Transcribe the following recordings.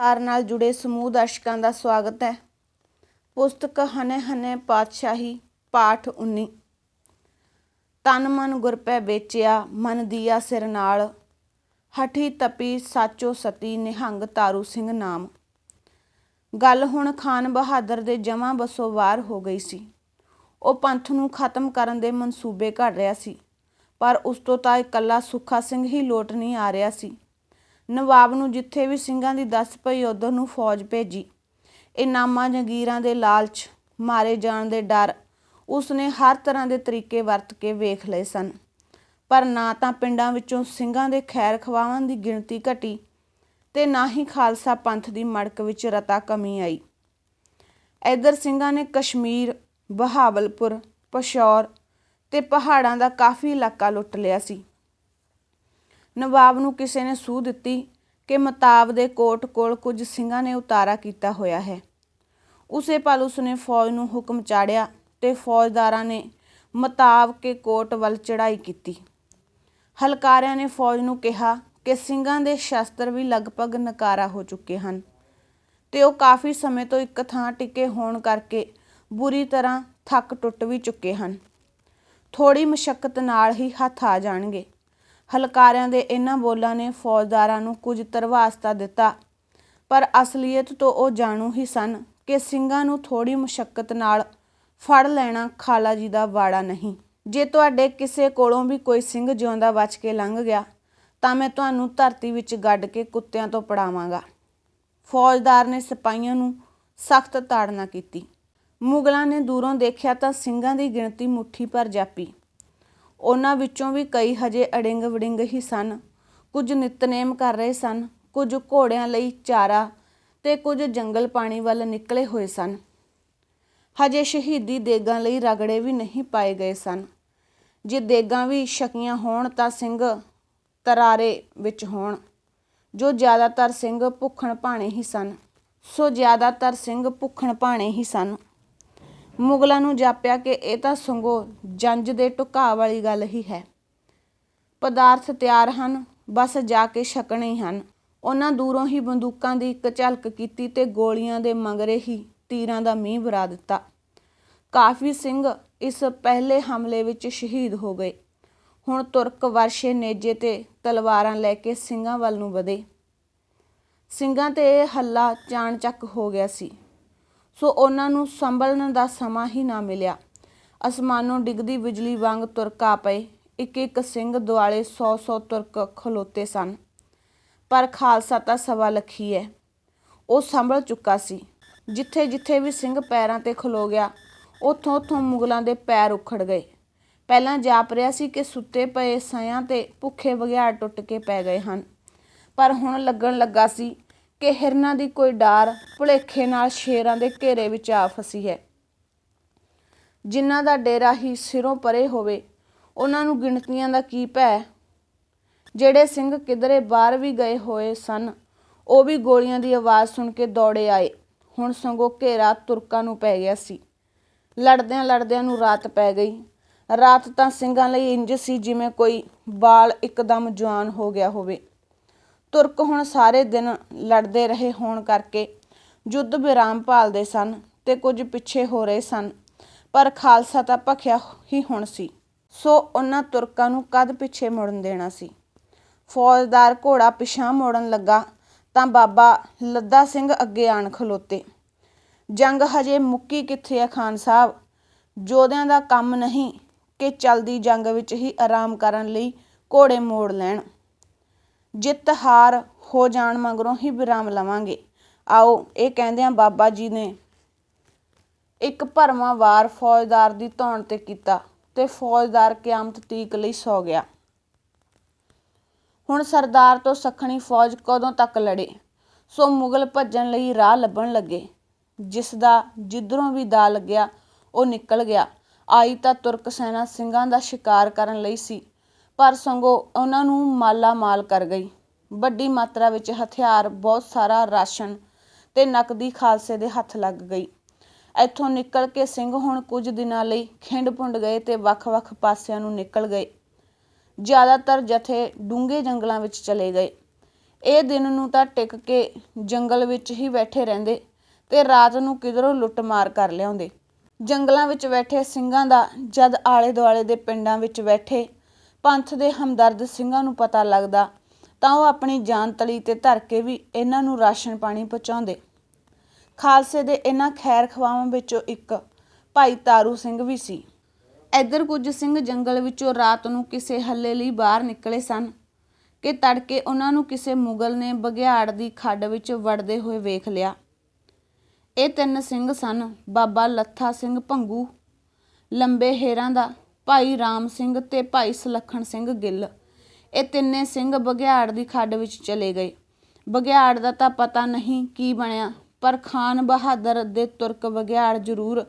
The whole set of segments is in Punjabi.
ਹਾਰ ਨਾਲ ਜੁੜੇ ਸਮੂਹ ਦਰਸ਼ਕਾਂ ਦਾ ਸਵਾਗਤ ਹੈ। ਪੁਸਤਕ ਹਨੇ ਹਨੇ ਪਾਤਸ਼ਾਹੀ, ਪਾਠ 19 ਤਨ ਮਨ ਗੁਰਪੈ ਵੇਚਿਆ, ਮਨ ਦੀਆ ਸਿਰ ਨਾਲ। ਹਠੀ ਤਪੀ ਸਾਚੋ ਸਤੀ, ਨਿਹੰਗ ਤਾਰੂ ਸਿੰਘ ਨਾਮ। ਗੱਲ ਹੁਣ ਖਾਨ ਬਹਾਦਰ ਦੇ ਜਮਾਂ ਬਸੋ ਵਾਰ ਹੋ ਗਈ ਸੀ। ਉਹ ਪੰਥ ਨੂੰ ਖਤਮ ਕਰਨ ਦੇ ਮਨਸੂਬੇ ਘੜ ਰਿਹਾ ਸੀ। ਪਰ ਉਸ ਤੋਂ ਤਾਂ ਇਕੱਲਾ ਸੁੱਖਾ ਸਿੰਘ ਹੀ ਲੋਟ ਨਹੀਂ ਆ ਰਿਹਾ ਸੀ। ਨਵਾਬ ਨੂੰ ਜਿੱਥੇ ਵੀ ਸਿੰਘਾਂ ਦੀ ਦੱਸ ਪਈ, ਉਧਰ ਨੂੰ ਫੌਜ ਭੇਜੀ। ਇਨਾਮਾਂ ਜੰਗੀਰਾਂ ਦੇ ਲਾਲਚ, ਮਾਰੇ ਜਾਣ ਦੇ ਡਰ, ਉਸਨੇ ਹਰ ਤਰ੍ਹਾਂ ਦੇ ਤਰੀਕੇ ਵਰਤ ਕੇ ਵੇਖ ਲਏ ਸਨ। ਪਰ ਨਾ ਤਾਂ ਪਿੰਡਾਂ ਵਿੱਚੋਂ ਸਿੰਘਾਂ ਦੇ ਖੈਰ ਖਵਾਵਾਂ ਦੀ ਗਿਣਤੀ ਘਟੀ ਤੇ ਨਾ ਹੀ ਖਾਲਸਾ ਪੰਥ ਦੀ ਮੜਕ ਵਿੱਚ ਰਤਾ ਕਮੀ ਆਈ। ਇਧਰ ਸਿੰਘਾਂ ਨੇ ਕਸ਼ਮੀਰ, ਬਹਾਵਲਪੁਰ, ਪਸ਼ੌਰ ਤੇ ਪਹਾੜਾਂ ਦਾ ਕਾਫੀ ਇਲਾਕਾ ਲੁੱਟ ਲਿਆ ਸੀ। ਨਵਾਬ ਨੂੰ ਕਿਸੇ ਨੇ ਸੂਹ ਦਿੱਤੀ ਕਿ ਮਤਾਬ ਦੇ ਕੋਟ ਕੋਲ ਕੁਝ ਸਿੰਘਾਂ ਨੇ ਉਤਾਰਾ ਕੀਤਾ ਹੋਇਆ ਹੈ। ਉਸੇ ਪਲ ਉਸਨੇ ਫੌਜ ਨੂੰ ਹੁਕਮ ਚਾੜਿਆ ਤੇ ਫੌਜਦਾਰਾਂ ਨੇ ਮਤਾਬ ਕੇ ਕੋਟ ਵੱਲ ਚੜਾਈ ਕੀਤੀ। ਹਲਕਾਰਿਆਂ ਨੇ ਫੌਜ ਨੂੰ ਕਿਹਾ ਕਿ ਸਿੰਘਾਂ ਦੇ ਸ਼ਸਤਰ ਵੀ ਲਗਭਗ ਨਕਾਰਾ ਹੋ ਚੁੱਕੇ ਹਨ ਤੇ ਉਹ ਕਾਫੀ ਸਮੇਂ ਤੋਂ ਇੱਕ ਥਾਂ ਟਿਕੇ ਹੋਣ ਕਰਕੇ ਬੁਰੀ ਤਰ੍ਹਾਂ ਥੱਕ ਟੁੱਟ ਵੀ ਚੁੱਕੇ ਹਨ। ਥੋੜੀ ਮੁਸ਼ਕਲ ਨਾਲ ਹੀ ਹੱਥ ਆ ਜਾਣਗੇ। ਹਲਕਾਰਿਆਂ ਦੇ ਇਹਨਾਂ ਬੋਲਾਂ ਨੇ ਫੌਜਦਾਰਾਂ ਨੂੰ ਕੁਝ ਤਰਵਾਸਤਾ ਦਿੱਤਾ, ਪਰ ਅਸਲੀਅਤ ਤੋਂ ਉਹ ਜਾਣੂ ਹੀ ਸਨ ਕਿ ਸਿੰਘਾਂ ਨੂੰ ਥੋੜੀ ਮੁਸ਼ਕਲ ਨਾਲ ਫੜ ਲੈਣਾ ਖਾਲਾ ਜੀ ਦਾ ਵਾੜਾ ਨਹੀਂ। ਜੇ ਤੁਹਾਡੇ ਕਿਸੇ ਕੋਲੋਂ ਵੀ ਕੋਈ ਸਿੰਘ ਜਿਉਂਦਾ ਬਚ ਕੇ ਲੰਘ ਗਿਆ, ਤਾਂ ਮੈਂ ਤੁਹਾਨੂੰ ਧਰਤੀ ਵਿੱਚ ਗੱਡ ਕੇ ਕੁੱਤਿਆਂ ਤੋਂ ਪੜਾਵਾਂਗਾ। ਫੌਜਦਾਰ ਨੇ ਸਿਪਾਹੀਆਂ ਨੂੰ ਸਖਤ ਤਾੜਨਾ ਕੀਤੀ। ਮੁਗਲਾਂ ਨੇ ਦੂਰੋਂ ਦੇਖਿਆ ਤਾਂ ਸਿੰਘਾਂ ਦੀ ਗਿਣਤੀ ਮੁੱਠੀ ਭਰ ਜਾਪੀ। ਉਹਨਾਂ ਵਿੱਚੋਂ ਵੀ ਕਈ ਹਜੇ ਅੜਿੰਗ ਵੜਿੰਗ ਹੀ ਸਨ। ਕੁਝ ਨਿਤਨੇਮ ਕਰ ਰਹੇ ਸਨ, ਕੁਝ ਘੋੜਿਆਂ ਲਈ ਚਾਰਾ ਤੇ ਕੁਝ ਜੰਗਲ ਪਾਣੀ ਵੱਲ ਨਿਕਲੇ ਹੋਏ ਸਨ। ਹਜੇ ਸ਼ਹੀਦੀ ਦੇਗਾਂ ਲਈ ਰਗੜੇ ਵੀ ਨਹੀਂ ਪਾਏ ਗਏ ਸਨ। ਜੇ ਦੇਗਾਂ ਵੀ ਸ਼ਕੀਆਂ ਹੋਣ ਤਾਂ ਸਿੰਘ ਤਰਾਰੇ ਵਿੱਚ ਹੋਣ। ਜੋ ਜ਼ਿਆਦਾਤਰ ਸਿੰਘ ਭੁੱਖਣ ਭਾਣੇ ਹੀ ਸਨ, ਸੋ ਜ਼ਿਆਦਾਤਰ ਸਿੰਘ ਭੁੱਖਣ ਭਾਣੇ ਹੀ ਸਨ। ਮੁਗਲਾਂ ਨੂੰ ਜਾਪਿਆ ਕਿ ਇਹ ਤਾਂ ਸੰਗੋ ਜੰਜ ਦੇ ਟੁਕਾ ਵਾਲੀ ਗੱਲ ਹੀ ਹੈ। ਪਦਾਰਥ ਤਿਆਰ ਹਨ, ਬਸ ਜਾ ਕੇ ਛਕਣੇ ਹੀ ਹਨ। ਉਹਨਾਂ ਦੂਰੋਂ ਹੀ ਬੰਦੂਕਾਂ ਦੀ ਇੱਕ ਝਲਕ ਕੀਤੀ ਤੇ ਗੋਲੀਆਂ ਦੇ ਮੰਗਰੇ ਹੀ ਤੀਰਾਂ ਦਾ ਮੀਂਹ ਵਰਾ ਦਿੱਤਾ। ਕਾਫੀ ਸਿੰਘ ਇਸ ਪਹਿਲੇ ਹਮਲੇ ਵਿੱਚ ਸ਼ਹੀਦ ਹੋ ਗਏ। ਹੁਣ ਤੁਰਕ ਵਰਸ਼ੇ ਨੇਜੇ ਤੇ ਤਲਵਾਰਾਂ ਲੈ ਕੇ ਸਿੰਘਾਂ ਵੱਲ ਨੂੰ ਵਧੇ। ਸਿੰਘਾਂ ਤੇ ਇਹ ਹੱਲਾ ਚਾਣਚੱਕ ਹੋ ਗਿਆ ਸੀ। ਸੋ ਉਹਨਾਂ ਨੂੰ ਸੰਭਲਣ ਦਾ ਸਮਾਂ ਹੀ ਨਾ ਮਿਲਿਆ। ਅਸਮਾਨੋਂ ਡਿੱਗਦੀ ਬਿਜਲੀ ਵਾਂਗ ਤੁਰਕ ਆ ਪਏ। ਇੱਕ ਇੱਕ ਸਿੰਘ ਦੁਆਲੇ 100-100 ਤੁਰਕ ਖਲੋਤੇ ਸਨ। ਪਰ ਖਾਲਸਾ ਤਾਂ ਸਵਾ ਲੱਖੀ ਹੈ ਉਹ ਸੰਭਲ ਚੁੱਕਾ ਸੀ। ਜਿੱਥੇ ਜਿੱਥੇ ਵੀ ਸਿੰਘ ਪੈਰਾਂ ਤੇ ਖਲੋ ਗਿਆ ਉੱਥੋਂ ਉੱਥੋਂ ਮੁਗਲਾਂ ਦੇ ਪੈਰ ਉਖੜ ਗਏ। ਪਹਿਲਾਂ ਜਾਪ ਰਿਹਾ ਸੀ ਕਿ ਸੁੱਤੇ ਪਏ ਸਿਆਂ ਤੇ ਭੁੱਖੇ ਬਗਿਆੜ ਟੁੱਟ ਕੇ ਪੈ ਗਏ ਹਨ। ਪਰ ਹੁਣ ਲੱਗਣ ਲੱਗਾ ਸੀ ਕਿ ਹਿਰਨਾਂ ਦੀ ਕੋਈ ਡਾਰ ਭੁਲੇਖੇ ਨਾਲ ਸ਼ੇਰਾਂ ਦੇ ਘੇਰੇ ਵਿੱਚ ਆ ਫਸੀ ਹੈ। ਜਿਨ੍ਹਾਂ ਦਾ ਡੇਰਾ ਹੀ ਸਿਰੋਂ ਪਰੇ ਹੋਵੇ, ਉਹਨਾਂ ਨੂੰ ਗਿਣਤੀਆਂ ਦਾ ਕੀ ਭੈ? ਜਿਹੜੇ ਸਿੰਘ ਕਿਧਰੇ ਬਾਹਰ ਵੀ ਗਏ ਹੋਏ ਸਨ, ਉਹ ਵੀ ਗੋਲੀਆਂ ਦੀ ਆਵਾਜ਼ ਸੁਣ ਕੇ ਦੌੜੇ ਆਏ। ਹੁਣ ਸੰਗੋ ਘੇਰਾ ਤੁਰਕਾਂ ਨੂੰ ਪੈ ਗਿਆ ਸੀ। ਲੜਦਿਆਂ ਲੜਦਿਆਂ ਨੂੰ ਰਾਤ ਪੈ ਗਈ। ਰਾਤ ਤਾਂ ਸਿੰਘਾਂ ਲਈ ਇੰਜ ਸੀ ਜਿਵੇਂ ਕੋਈ ਬਾਲ ਇੱਕਦਮ ਜਵਾਨ ਹੋ ਗਿਆ ਹੋਵੇ। ਤੁਰਕ ਹੁਣ ਸਾਰੇ ਦਿਨ ਲੜਦੇ ਰਹੇ ਹੋਣ ਕਰਕੇ ਯੁੱਧ ਵਿਰਾਮ ਭਾਲਦੇ ਸਨ ਤੇ ਕੁਝ ਪਿੱਛੇ ਹੋ ਰਹੇ ਸਨ, ਪਰ ਖਾਲਸਾ ਤਾਂ ਭਖਿਆ ਹੀ ਹੁਣ ਸੀ। ਸੋ ਉਹਨਾਂ ਤੁਰਕਾਂ ਨੂੰ ਕਦ ਪਿੱਛੇ ਮੁੜਨ ਦੇਣਾ ਸੀ? ਫੌਜਦਾਰ ਘੋੜਾ ਪਿਛਾਂ ਮੋੜਨ ਲੱਗਾ ਤਾਂ ਬਾਬਾ ਲੱਦਾ ਸਿੰਘ ਅੱਗੇ ਆਣ ਖਲੋਤੇ। ਜੰਗ ਹਜੇ ਮੁੱਕੀ ਕਿੱਥੇ ਆ ਖਾਨ ਸਾਹਿਬ? ਜੋਧਿਆਂ ਦਾ ਕੰਮ ਨਹੀਂ ਕਿ ਚਲਦੀ ਜੰਗ ਵਿੱਚ ਹੀ ਆਰਾਮ ਕਰਨ ਲਈ ਘੋੜੇ ਮੋੜ ਲੈਣ। ਜਿੱਤ ਹਾਰ ਹੋ ਜਾਣ ਮਗਰੋਂ ਹੀ ਵਿਰਾਮ ਲਵਾਂਗੇ। ਆਓ, ਇਹ ਕਹਿੰਦਿਆਂ ਬਾਬਾ ਜੀ ਨੇ ਇੱਕ ਭਰਮਾ ਵਾਰ ਫੌਜਦਾਰ ਦੀ ਧੌਣ ਤੇ ਕੀਤਾ ਤੇ ਫੌਜਦਾਰ ਕਿਆਮਤ ਤੀਕ ਲਈ ਸੌ ਗਿਆ। ਹੁਣ ਸਰਦਾਰ ਤੋਂ ਸਖਣੀ ਫੌਜ ਕਦੋਂ ਤੱਕ ਲੜੇ? ਸੋ ਮੁਗਲ ਭੱਜਣ ਲਈ ਰਾਹ ਲੱਭਣ ਲੱਗੇ। ਜਿਸ ਦਾ ਜਿੱਧਰੋਂ ਵੀ ਦਾ ਲੱਗਿਆ, ਉਹ ਨਿਕਲ ਗਿਆ। ਆਈ ਤਾਂ ਤੁਰਕ ਸੈਨਾ ਸਿੰਘਾਂ ਦਾ ਸ਼ਿਕਾਰ ਕਰਨ ਲਈ ਸੀ। ਪਰ ਸਗੋਂ ਉਹਨਾਂ ਨੂੰ ਮਾਲਾ ਮਾਲ ਕਰ ਗਈ। ਵੱਡੀ ਮਾਤਰਾ ਵਿੱਚ ਹਥਿਆਰ, ਬਹੁਤ ਸਾਰਾ ਰਾਸ਼ਨ ਤੇ ਨਕਦੀ ਖਾਲਸੇ ਦੇ ਹੱਥ ਲੱਗ ਗਈ। ਇੱਥੋਂ ਨਿਕਲ ਕੇ ਸਿੰਘ ਹੁਣ ਕੁਝ ਦਿਨਾਂ ਲਈ ਖਿੰਡ ਪੁੰਡ ਗਏ ਤੇ ਵੱਖ-ਵੱਖ ਪਾਸਿਆਂ ਨੂੰ ਨਿਕਲ ਗਏ। ਜ਼ਿਆਦਾਤਰ ਜਥੇ ਡੂੰਘੇ ਜੰਗਲਾਂ ਵਿੱਚ ਚਲੇ ਗਏ। ਇਹ ਦਿਨ ਨੂੰ ਤਾਂ ਟਿਕ ਕੇ ਜੰਗਲ ਵਿੱਚ ਹੀ ਬੈਠੇ ਰਹਿੰਦੇ ਤੇ ਰਾਤ ਨੂੰ ਕਿਧਰੋਂ ਲੁੱਟਮਾਰ ਕਰ ਲਿਆਉਂਦੇ। ਜੰਗਲਾਂ ਵਿੱਚ ਬੈਠੇ ਸਿੰਘਾਂ ਦਾ ਜਦ ਆਲੇ ਦੁਆਲੇ ਦੇ ਪਿੰਡਾਂ ਵਿੱਚ ਬੈਠੇ ਪੰਥ ਦੇ ਹਮਦਰਦ ਸਿੰਘਾਂ ਨੂੰ ਪਤਾ ਲੱਗਦਾ, ਤਾਂ ਉਹ ਆਪਣੀ ਜਾਨ ਤਲੀ ਤੇ ਧਰ ਕੇ ਵੀ ਇਹਨਾਂ ਨੂੰ ਰਾਸ਼ਨ ਪਾਣੀ ਪਹੁੰਚਾਉਂਦੇ। ਖਾਲਸੇ ਦੇ ਇਹਨਾਂ ਖੈਰ ਖਵਾਵਾਂ ਵਿੱਚੋਂ ਇੱਕ ਭਾਈ ਤਾਰੂ ਸਿੰਘ ਵੀ ਸੀ। ਇੱਧਰ ਕੁਝ ਸਿੰਘ ਜੰਗਲ ਵਿੱਚੋਂ ਰਾਤ ਨੂੰ ਕਿਸੇ ਹੱਲੇ ਲਈ ਬਾਹਰ ਨਿਕਲੇ ਸਨ ਕਿ ਤੜਕੇ ਉਹਨਾਂ ਨੂੰ ਕਿਸੇ ਮੁਗਲ ਨੇ ਬਗਿਆੜ ਦੀ ਖੱਡ ਵਿੱਚ ਵੜਦੇ ਹੋਏ ਵੇਖ ਲਿਆ। ਇਹ ਤਿੰਨ ਸਿੰਘ ਸਨ, ਬਾਬਾ ਲੱਥਾ ਸਿੰਘ ਭੰਗੂ, ਲੰਬੇ ਹੇਰਾਂ ਦਾ ਭਾਈ ਰਾਮ ਸਿੰਘ ਤੇ ਭਾਈ ਸੁਲੱਖਣ ਸਿੰਘ ਗਿੱਲ। ਇਹ ਤਿੰਨੇ ਸਿੰਘ ਬਗਿਆੜ ਦੀ ਖੱਡ ਵਿੱਚ ਚਲੇ ਗਏ। ਬਗਿਆੜ ਦਾ ਤਾਂ ਪਤਾ ਨਹੀਂ ਕੀ ਬਣਿਆ, ਪਰ ਖਾਨ ਬਹਾਦਰ ਦੇ ਤੁਰਕ ਬਗਿਆੜ ਜ਼ਰੂਰ